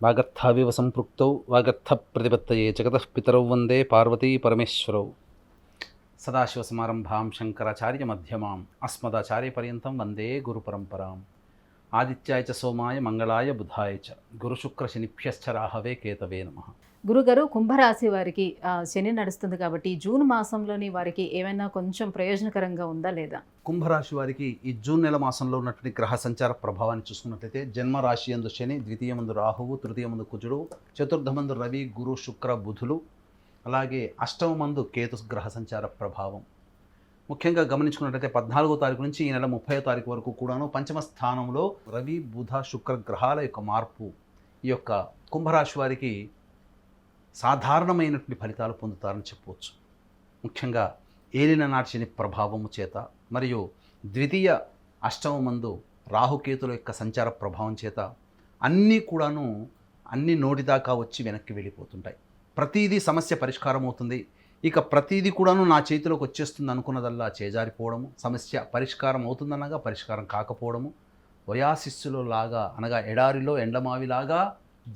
వాగర్థావివ సంపృక్తౌ వాగర్థ ప్రతిపత్తయే జగతః పితరౌ వందే పార్వతీ పరమేశ్వరౌ సదాశివసమారంభాం శంకరాచార్య మధ్యమాం అస్మదాచార్యపర్యంతం వందే గురుపరంపరాం ఆదిత్యాయ చ సోమాయ మంగళాయ బుధాయ చ గురుశుక్రశనిభ్యశ్చ రాహవే కేతవే నమ గురుగారు కుంభరాశి వారికి శని నడుస్తుంది కాబట్టి జూన్ మాసంలోని వారికి ఏమైనా కొంచెం ప్రయోజనకరంగా ఉందా లేదా? కుంభరాశి వారికి ఈ జూన్ నెల మాసంలో ఉన్నటువంటి గ్రహ సంచార ప్రభావాన్ని చూసుకున్నట్లయితే జన్మ రాశి యందు శని ద్వితీయ మందు రాహువు తృతీయ మందు కుజుడు చతుర్థ మందు రవి గురు శుక్ర బుధులు అలాగే అష్టమ మందు కేతు గ్రహ సంచార ప్రభావం. ముఖ్యంగా గమనించుకున్నట్లయితే పద్నాలుగో తారీఖు నుంచి ఈ నెల ముప్పై తారీఖు వరకు కూడాను పంచమ స్థానంలో రవి బుధ శుక్ర గ్రహాల యొక్క మార్పు ఈ యొక్క కుంభరాశి వారికి సాధారణమైనటువంటి ఫలితాలు పొందుతారని చెప్పవచ్చు. ముఖ్యంగా ఏలిన నాటిని ప్రభావము చేత మరియు ద్వితీయ అష్టమ మందు రాహుకేతుల యొక్క సంచార ప్రభావం చేత అన్నీ కూడాను అన్ని నోటిదాకా వచ్చి వెనక్కి వెళ్ళిపోతుంటాయి. ప్రతీదీ సమస్య పరిష్కారం అవుతుంది ఇక ప్రతీది కూడాను నా చేతిలోకి వచ్చేస్తుంది అనుకున్నదల్లా చేజారిపోవడము సమస్య పరిష్కారం అవుతుందనగా పరిష్కారం కాకపోవడము వయాశిస్సులో లాగా అనగా ఎడారిలో ఎండమావిలాగా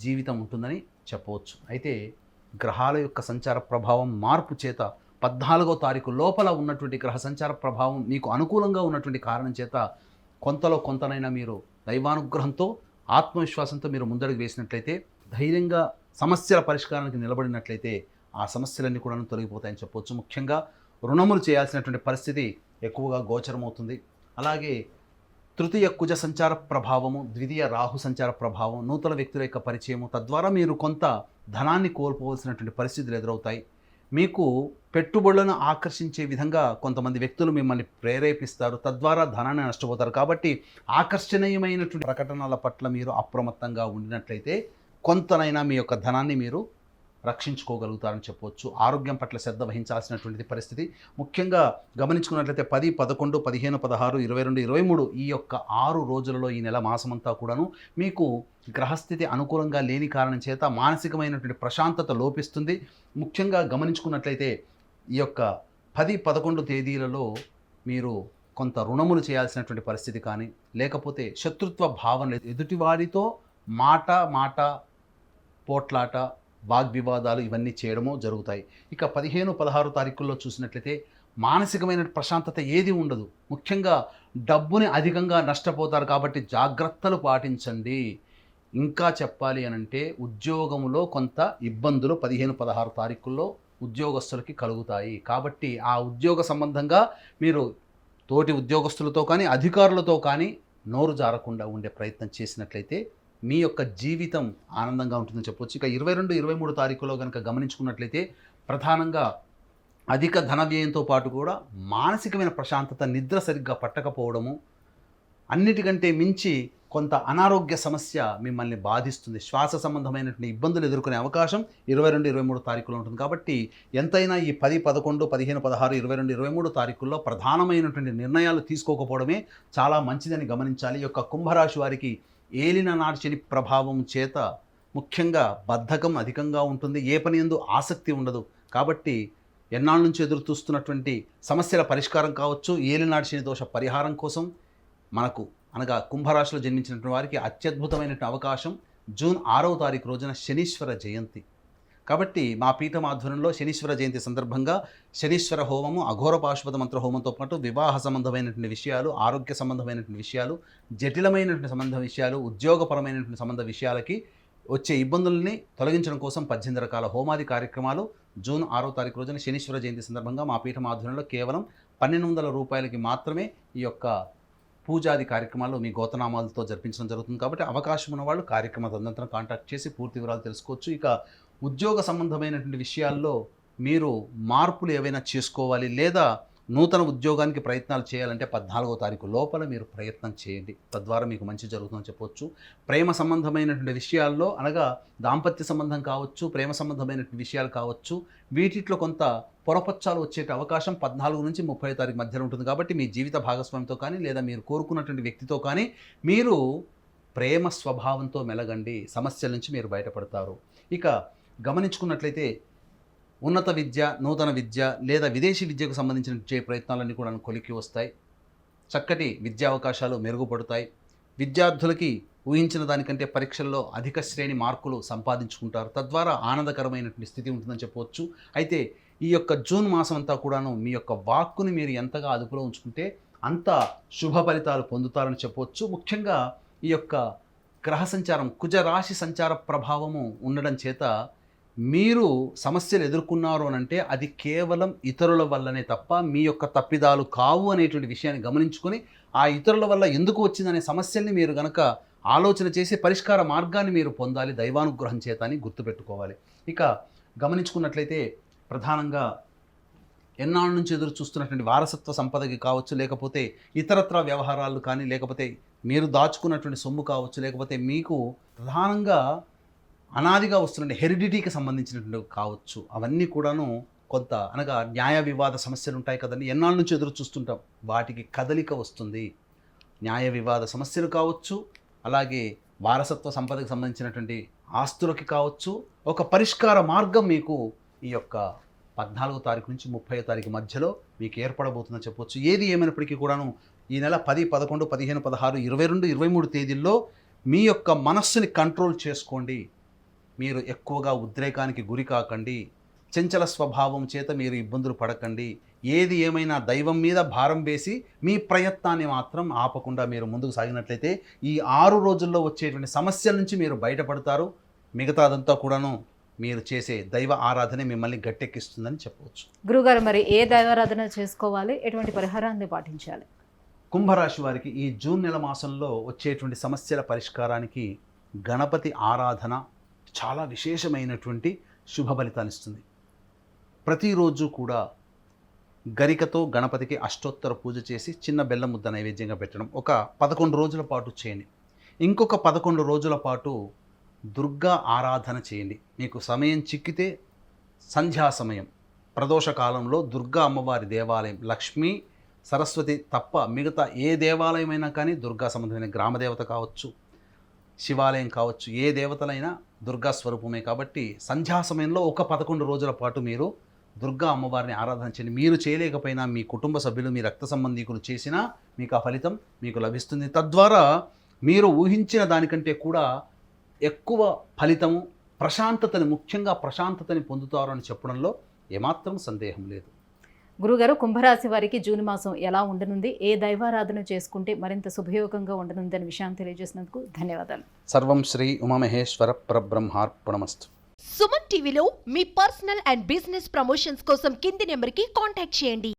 జీవితం ఉంటుందని చెప్పవచ్చు. అయితే గ్రహాల యొక్క సంచార ప్రభావం మార్పు చేత పద్నాలుగో తారీఖు లోపల ఉన్నటువంటి గ్రహ సంచార ప్రభావం మీకు అనుకూలంగా ఉన్నటువంటి కారణం చేత కొంతలో కొంతనైనా మీరు దైవానుగ్రహంతో ఆత్మవిశ్వాసంతో మీరు ముందడుగు వేసినట్లయితే ధైర్యంగా సమస్యల పరిష్కారానికి నిలబడినట్లయితే ఆ సమస్యలన్నీ కూడా తొలగిపోతాయని చెప్పవచ్చు ముఖ్యంగా రుణములు చేయాల్సినటువంటి పరిస్థితి ఎక్కువగా గోచరమవుతుంది. అలాగే తృతీయ కుజ సంచార ప్రభావము ద్వితీయ రాహు సంచార ప్రభావం నూతన వ్యక్తుల యొక్క పరిచయము తద్వారా మీరు కొంత ధనాన్ని కోల్పోవలసినటువంటి పరిస్థితులు ఎదురవుతాయి. మీకు పెట్టుబడులను ఆకర్షించే విధంగా కొంతమంది వ్యక్తులు మిమ్మల్ని ప్రేరేపిస్తారు. తద్వారా ధనాన్ని నష్టపోతారు. కాబట్టి ఆకర్షణీయమైనటువంటి ప్రకటనల పట్ల మీరు అప్రమత్తంగా ఉండినట్లయితే కొంతనైనా మీ యొక్క ధనాన్ని మీరు రక్షించుకోగలుగుతారని చెప్పవచ్చు ఆరోగ్యం పట్ల శ్రద్ధ వహించాల్సినటువంటి పరిస్థితి. ముఖ్యంగా గమనించుకున్నట్లయితే పది పదకొండు పదిహేను పదహారు ఇరవై రెండు ఇరవై మూడు ఈ యొక్క ఆరు రోజులలో ఈ నెల మాసమంతా కూడాను మీకు గ్రహస్థితి అనుకూలంగా లేని కారణం చేత మానసికమైనటువంటి ప్రశాంతత లోపిస్తుంది. ముఖ్యంగా గమనించుకున్నట్లయితే ఈ యొక్క పది పదకొండు తేదీలలో మీరు కొంత రుణములు చేయాల్సినటువంటి పరిస్థితి కానీ లేకపోతే శత్రుత్వ భావన ఎదుటివారితో మాట మాట పోట్లాట వాగ్వివాదాలు ఇవన్నీ చేయడము జరుగుతాయి. ఇక పదిహేను పదహారు తారీఖుల్లో చూసినట్లయితే మానసికమైన ప్రశాంతత ఏది ఉండదు. ముఖ్యంగా డబ్బుని అధికంగా నష్టపోతారు కాబట్టి జాగ్రత్తలు పాటించండి. ఇంకా చెప్పాలి అనంటే ఉద్యోగంలో కొంత ఇబ్బందులు పదిహేను పదహారు తారీఖుల్లో ఉద్యోగస్తులకి కలుగుతాయి. కాబట్టి ఆ ఉద్యోగ సంబంధంగా మీరు తోటి ఉద్యోగస్తులతో కానీ అధికారులతో కానీ నోరు జారకుండా ఉండే ప్రయత్నం చేసినట్లయితే మీ యొక్క జీవితం ఆనందంగా ఉంటుందని చెప్పొచ్చు. ఇక ఇరవై రెండు ఇరవై మూడు తారీఖులో కనుక గమనించుకున్నట్లయితే ప్రధానంగా అధిక ధన వ్యయంతో పాటు కూడా మానసికమైన ప్రశాంతత నిద్ర సరిగ్గా పట్టకపోవడము అన్నిటికంటే మించి కొంత అనారోగ్య సమస్య మిమ్మల్ని బాధిస్తుంది. శ్వాస సంబంధమైనటువంటి ఇబ్బందులు ఎదుర్కొనే అవకాశం ఇరవై రెండు ఇరవై మూడు తారీఖులో ఉంటుంది. కాబట్టి ఎంతైనా ఈ పది పదకొండు పదిహేను పదహారు ఇరవై రెండు ఇరవై మూడు తారీఖుల్లో ప్రధానమైనటువంటి నిర్ణయాలు తీసుకోకపోవడమే చాలా మంచిదని గమనించాలి. ఈ యొక్క కుంభరాశి వారికి ఏలిన నార్చని ప్రభావం చేత ముఖ్యంగా బద్ధకం అధికంగా ఉంటుంది. ఏ పని ఎందు ఆసక్తి ఉండదు. కాబట్టి ఎన్నాళ్ళ నుంచి ఎదురు చూస్తున్నటువంటి సమస్యల పరిష్కారం కావచ్చు. ఏలినాడు శని దోష పరిహారం కోసం మనకు అనగా కుంభరాశిలో జన్మించినటువంటి వారికి అత్యద్భుతమైనటువంటి అవకాశం జూన్ ఆరవ తారీఖు రోజున శనీశ్వర జయంతి. కాబట్టి మా పీఠం ఆధ్వర్యంలో శనీశ్వర జయంతి సందర్భంగా శనీశ్వర హోమము అఘోర పాశుపత మంత్ర హోమంతో పాటు వివాహ సంబంధమైనటువంటి విషయాలు ఆరోగ్య సంబంధమైనటువంటి విషయాలు జటిలమైనటువంటి సంబంధ విషయాలు ఉద్యోగపరమైనటువంటి సంబంధ విషయాలకి వచ్చే ఇబ్బందుల్ని తొలగించడం కోసం పద్దెనిమిది రకాల హోమాది కార్యక్రమాలు జూన్ ఆరో తారీఖు రోజున శనీశ్వర జయంతి సందర్భంగా మా పీఠం ఆధ్వర్యంలో కేవలం పన్నెండు వందల రూపాయలకి మాత్రమే ఈ యొక్క పూజాది కార్యక్రమాలు మీ గోతనామాలతో జరిపించడం జరుగుతుంది. కాబట్టి అవకాశం ఉన్న వాళ్ళు కార్యక్రమ తదనంతరం కాంటాక్ట్ చేసి పూర్తి వివరాలు తెలుసుకోవచ్చు. ఇక ఉద్యోగ సంబంధమైనటువంటి విషయాల్లో మీరు మార్పులు ఏవైనా చేసుకోవాలి లేదా నూతన ఉద్యోగానికి ప్రయత్నాలు చేయాలంటే పద్నాలుగో తారీఖు లోపల మీరు ప్రయత్నం చేయండి. తద్వారా మీకు మంచి జరుగుతుందని చెప్పొచ్చు. ప్రేమ సంబంధమైనటువంటి విషయాల్లో అనగా దాంపత్య సంబంధం కావచ్చు ప్రేమ సంబంధమైనటువంటి విషయాలు కావచ్చు వీటిట్లో కొంత పొరపచ్చాలు వచ్చే అవకాశం పద్నాలుగు నుంచి ముప్పై తారీఖు మధ్యలో ఉంటుంది కాబట్టి మీ జీవిత భాగస్వామితో కానీ లేదా మీరు కోరుకున్నటువంటి వ్యక్తితో కానీ మీరు ప్రేమ స్వభావంతో మెలగండి. సమస్యల నుంచి మీరు బయటపడతారు. ఇక గమనించుకున్నట్లయితే ఉన్నత విద్య నూతన విద్య లేదా విదేశీ విద్యకు సంబంధించిన చే ప్రయత్నాలన్నీ కూడా కొలికి వస్తాయి. చక్కటి విద్యా అవకాశాలు మెరుగుపడతాయి. విద్యార్థులకి ఊహించిన దానికంటే పరీక్షల్లో అధిక శ్రేణి మార్కులు సంపాదించుకుంటారు. తద్వారా ఆనందకరమైనటువంటి స్థితి ఉంటుందని చెప్పవచ్చు. అయితే ఈ యొక్క జూన్ మాసం అంతా కూడాను మీ యొక్క వాక్కుని మీరు ఎంతగా అదుపులో ఉంచుకుంటే అంత శుభ ఫలితాలు పొందుతారని చెప్పవచ్చు. ముఖ్యంగా ఈ యొక్క గ్రహ సంచారం కుజ రాశి సంచార ప్రభావము ఉండడం చేత మీరు సమస్యలు ఎదుర్కొన్నారు అని అంటే అది కేవలం ఇతరుల వల్లనే తప్ప మీ యొక్క తప్పిదాలు కావు అనేటువంటి విషయాన్ని గమనించుకొని ఆ ఇతరుల వల్ల ఎందుకు వచ్చిందనే సమస్యల్ని మీరు గనక ఆలోచన చేసి పరిష్కార మార్గాన్ని మీరు పొందాలి దైవానుగ్రహం చేత అని గుర్తుపెట్టుకోవాలి. ఇక గమనించుకున్నట్లయితే ప్రధానంగా ఎన్నాళ్ళ నుంచి ఎదురు చూస్తున్నటువంటి వారసత్వ సంపదకి కావచ్చు లేకపోతే ఇతరత్ర వ్యవహారాలు కానీ లేకపోతే మీరు దాచుకున్నటువంటి సొమ్ము కావచ్చు లేకపోతే మీకు ప్రధానంగా అనాదిగా వస్తున్న హెరిడిటీకి సంబంధించినటువంటి కావచ్చు. అవన్నీ కూడాను కొంత అనగా న్యాయ వివాద సమస్యలు ఉంటాయి కదండి. ఎన్నాళ్ళ నుంచి ఎదురు చూస్తుంటాం. వాటికి కదలిక వస్తుంది. న్యాయ వివాద సమస్యలు కావచ్చు అలాగే వారసత్వ సంపదకు సంబంధించినటువంటి ఆస్తులకి కావచ్చు ఒక పరిష్కార మార్గం మీకు ఈ యొక్క పద్నాలుగో తారీఖు నుంచి ముప్పై తారీఖు మధ్యలో మీకు ఏర్పడబోతుందని చెప్పొచ్చు. ఏది ఏమైనప్పటికీ కూడాను ఈ నెల పది పదకొండు పదిహేను పదహారు ఇరవై రెండు ఇరవై మూడు తేదీల్లో మీ యొక్క మనస్సుని కంట్రోల్ చేసుకోండి. మీరు ఎక్కువగా ఉద్రేకానికి గురి కాకండి చంచల స్వభావం చేత మీరు ఇబ్బందులు పడకండి ఏది ఏమైనా దైవం మీద భారం వేసి మీ ప్రయత్నాన్ని మాత్రం ఆపకుండా మీరు ముందుకు సాగినట్లయితే ఈ ఆరు రోజుల్లో వచ్చేటువంటి సమస్యల నుంచి మీరు బయటపడతారు. మిగతాదంతా కూడాను మీరు చేసే దైవ ఆరాధనే మిమ్మల్ని గట్టెక్కిస్తుందని చెప్పవచ్చు. గురుగారు మరి ఏ దైవారాధన చేసుకోవాలి? ఎటువంటి పరిహారాన్ని పాటించాలి? కుంభరాశి వారికి ఈ జూన్ నెల మాసంలో వచ్చేటువంటి సమస్యల పరిష్కారానికి గణపతి ఆరాధన చాలా విశేషమైనటువంటి శుభ ఫలితాన్ని ఇస్తుంది. ప్రతిరోజు కూడా గరికతో గణపతికి అష్టోత్తర పూజ చేసి చిన్న బెల్లం ముద్ద నైవేద్యంగా పెట్టడం ఒక పదకొండు రోజుల పాటు చేయండి. ఇంకొక పదకొండు రోజుల పాటు దుర్గా ఆరాధన చేయండి. మీకు సమయం చిక్కితే సంధ్యా సమయం. ప్రదోష కాలంలో దుర్గా అమ్మవారి దేవాలయం లక్ష్మీ సరస్వతి తప్ప మిగతా ఏ దేవాలయమైనా కానీ దుర్గా సంబంధమైన గ్రామదేవత కావచ్చు శివాలయం కావచ్చు ఏ దేవతలైనా దుర్గా స్వరూపమే కాబట్టి సంధ్యా సమయంలో ఒక పదకొండు రోజుల పాటు మీరు దుర్గా అమ్మవారిని ఆరాధించండి మీరు చేయలేకపోయినా మీ కుటుంబ సభ్యులు మీ రక్త సంబంధీకులు చేసినా మీకు ఆ ఫలితం మీకు లభిస్తుంది. తద్వారా మీరు ఊహించిన దానికంటే కూడా ఎక్కువ ఫలితము ప్రశాంతతని ముఖ్యంగా ప్రశాంతతని పొందుతారు అని చెప్పడంలో ఏమాత్రం సందేహం లేదు. గురుగారు కుంభరాశి వారికి జూన్ మాసం ఎలా ఉండనుంది? ఏ దైవారాధన చేసుకుంటే మరింత శుభయోగంగా ఉండనుంది అనే విషయాన్ని తెలియజేసినందుకు ధన్యవాదాలు. సర్వం శ్రీ ఉమామహేశ్వర పరబ్రహ్మార్పణమస్తు. సుమన్ టీవీలో మీ పర్సనల్ అండ్ బిజినెస్ ప్రమోషన్స్ కోసం కింది నెంబర్కి కాంటాక్ట్ చేయండి.